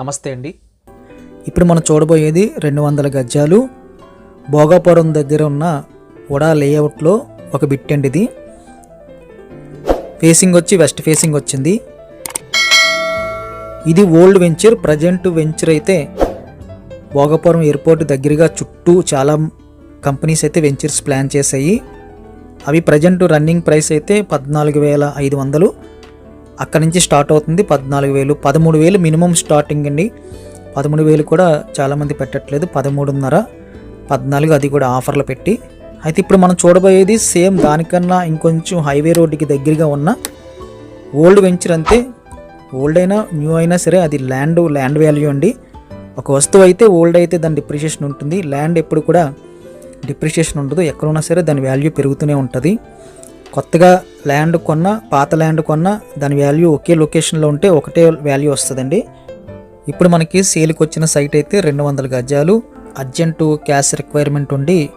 నమస్తే అండి. ఇప్పుడు మనం చూడబోయేది రెండు వందల గజాలు. భోగాపురం దగ్గర ఉన్న ఉడా లేఅవుట్లో ఒక బిట్ అండి ఇది ఫేసింగ్ వచ్చి వెస్ట్ ఫేసింగ్ వచ్చింది. ఇది ఓల్డ్ వెంచర్ ప్రజెంట్ వెంచర్ అయితే భోగాపురం ఎయిర్పోర్ట్ దగ్గరగా చుట్టూ చాలా కంపెనీస్ అయితే వెంచర్స్ ప్లాన్ చేశాయి. అవి ప్రజెంట్ రన్నింగ్ ప్రైస్ అయితే పద్నాలుగు వేల ఐదు వందలు. అక్కడ నుంచి స్టార్ట్ అవుతుంది. పద్నాలుగు వేలు పదమూడు వేలు మినిమం స్టార్టింగ్ అండి. పదమూడు వేలు కూడా చాలామంది పెట్టట్లేదు. పదమూడున్నర పద్నాలుగు అది కూడా ఆఫర్లు పెట్టి. అయితే ఇప్పుడు మనం చూడబోయేది సేమ్ దానికన్నా ఇంకొంచెం హైవే రోడ్డుకి దగ్గరగా ఉన్న ఓల్డ్ వెంచర్ అంతే. ఓల్డ్ అయినా న్యూ అయినా సరే అది ల్యాండ్ ల్యాండ్ వాల్యూ అండి. ఒక వస్తువు అయితే ఓల్డ్ అయితే దాని డిప్రిషియేషన్ ఉంటుంది. ల్యాండ్ ఎప్పుడు కూడా డిప్రిషియేషన్ ఉండదు. ఎక్కడున్నా సరే దాని వాల్యూ పెరుగుతూనే ఉంటుంది. కొత్తగా ల్యాండ్ కొన్న పాత ల్యాండ్ కొన్న దాని వాల్యూ ఒకే లొకేషన్లో ఉంటే ఒకటే వాల్యూ వస్తుందండి. ఇప్పుడు మనకి సేల్కి వచ్చిన సైట్ అయితే రెండు వందల గజాలు. అర్జెంటు క్యాష్ రిక్వైర్మెంట్ ఉండి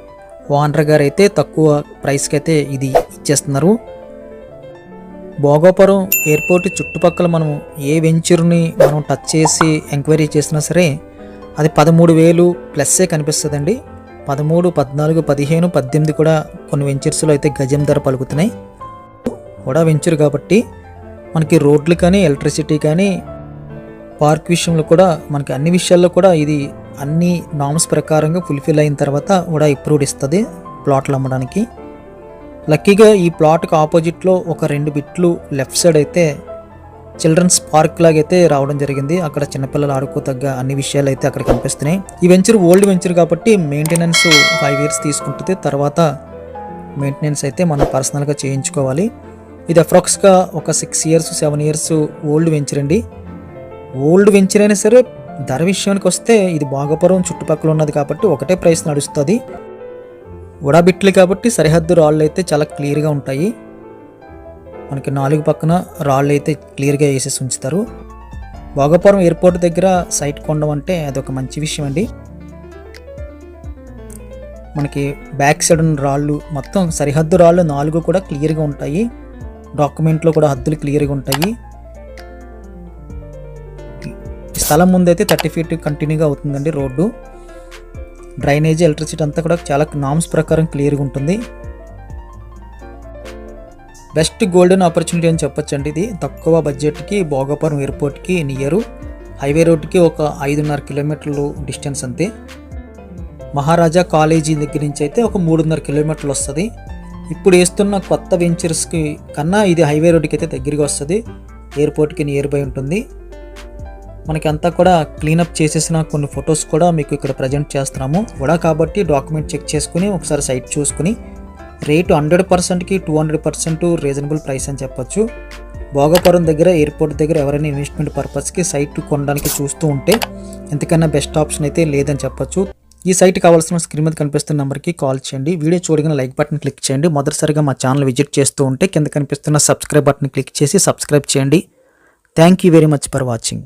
ఓనర్ గారు అయితే తక్కువ ప్రైస్కి అయితే ఇది ఇచ్చేస్తున్నారు. భోగాపురం ఎయిర్పోర్ట్ చుట్టుపక్కల మనం ఏ వెంచర్ని మనం టచ్ చేసి ఎంక్వైరీ చేసినా సరే అది పదమూడు వేలు ప్లస్సే కనిపిస్తుందండి. పదమూడు పద్నాలుగు పదిహేను పద్దెనిమిది కూడా కొన్ని వెంచర్స్లో అయితే గజం ధర పలుకుతున్నాయి. కూడా వెంచర్ కాబట్టి మనకి రోడ్లు కానీ ఎలక్ట్రిసిటీ కానీ పార్క్ విషయంలో కూడా మనకి అన్ని విషయాల్లో కూడా ఇది అన్ని నామ్స్ ప్రకారంగా ఫుల్ఫిల్ అయిన తర్వాత కూడా అప్రూవ్డ్ ఇస్తుంది ప్లాట్లు అమ్మడానికి. లక్కీగా ఈ ప్లాట్కి ఆపోజిట్లో ఒక రెండు బిట్లు లెఫ్ట్ సైడ్ అయితే చిల్డ్రన్స్ పార్క్ లాగైతే రావడం జరిగింది. అక్కడ చిన్నపిల్లలు ఆడుకో తగ్గ అన్ని విషయాలు అయితే అక్కడ కనిపిస్తున్నాయి ఈ వెంచర్ ఓల్డ్ వెంచర్ కాబట్టి మెయింటెనెన్స్ ఫైవ్ ఇయర్స్ తీసుకుంటుంది. తర్వాత మెయింటెనెన్స్ అయితే మనం పర్సనల్గా చేయించుకోవాలి. ఇది అప్రాక్స్గా ఒక six years seven years old venture అండి. ఓల్డ్ వెంచర్ అయినా సరే ధర విషయానికి వస్తే ఇది భాగపురం చుట్టుపక్కల ఉన్నది కాబట్టి ఒకటే ప్రైస్ నడుస్తుంది. ఉడాబిట్లు కాబట్టి సరిహద్దు రాళ్ళు అయితే చాలా క్లియర్గా ఉంటాయి. మనకి నాలుగు పక్కన రాళ్ళు అయితే క్లియర్గా వేసేసి ఉంచుతారు. భోగపురం ఎయిర్పోర్ట్ దగ్గర సైట్ కొనడం అంటే అదొక మంచి విషయం అండి. మనకి బ్యాక్ సైడ్ ఉన్న రాళ్ళు మొత్తం సరిహద్దు రాళ్ళు నాలుగు కూడా క్లియర్గా ఉంటాయి. డాక్యుమెంట్లో కూడా హద్దులు క్లియర్గా ఉంటాయి. స్థలం ముందైతే థర్టీ ఫీట్ కంటిన్యూగా అవుతుందండి రోడ్డు. డ్రైనేజీ ఎలక్ట్రిసిటీ అంతా కూడా చాలా నామ్స్ ప్రకారం క్లియర్గా ఉంటుంది. బెస్ట్ గోల్డెన్ ఆపర్చునిటీ అని చెప్పొచ్చండి ఇది. తక్కువ బడ్జెట్కి భోగపురం ఎయిర్పోర్ట్కి నియరు. హైవే రోడ్డుకి ఒక ఐదున్నర కిలోమీటర్లు డిస్టెన్స్ అంతే. మహారాజా కాలేజీ దగ్గర నుంచి అయితే ఒక మూడున్నర కిలోమీటర్లు వస్తుంది. ఇప్పుడు వేస్తున్న కొత్త వెంచర్స్కి కన్నా ఇది హైవే రోడ్డుకి అయితే దగ్గరగా వస్తుంది. ఎయిర్పోర్ట్కి నియర్ బై ఉంటుంది. మనకి అంతా కూడా క్లీనప్ చేసేసిన కొన్ని ఫొటోస్ కూడా మీకు ఇక్కడ ప్రజెంట్ చేస్తున్నాము. కూడా కాబట్టి డాక్యుమెంట్ చెక్ చేసుకుని ఒకసారి సైట్ చూసుకుని రేటు హండ్రెడ్ పర్సెంట్కి two hundred percent reasonable price అని చెప్పొచ్చు. భోగపురం దగ్గర ఎయిర్పోర్ట్ దగ్గర ఎవరైనా ఇన్వెస్ట్మెంట్ పర్పస్కి సైట్ కొనడానికి చూస్తూ ఉంటే ఎంతకన్నా బెస్ట్ ఆప్షన్ అయితే లేదని చెప్పొచ్చు. ఈ సైట్ కావాల్సిన స్క్రీన్ మీద కనిపిస్తున్న నెంబర్కి కాల్ చేయండి. వీడియో చూడగానే లైక్ బటన్ క్లిక్ చేయండి. మొదటిసారిగా మా ఛానల్ విజిట్ చేస్తూ ఉంటే కింద కనిపిస్తున్న సబ్స్క్రైబ్ బటన్ క్లిక్ చేసి సబ్స్క్రైబ్ చేయండి. Thank you very much for watching.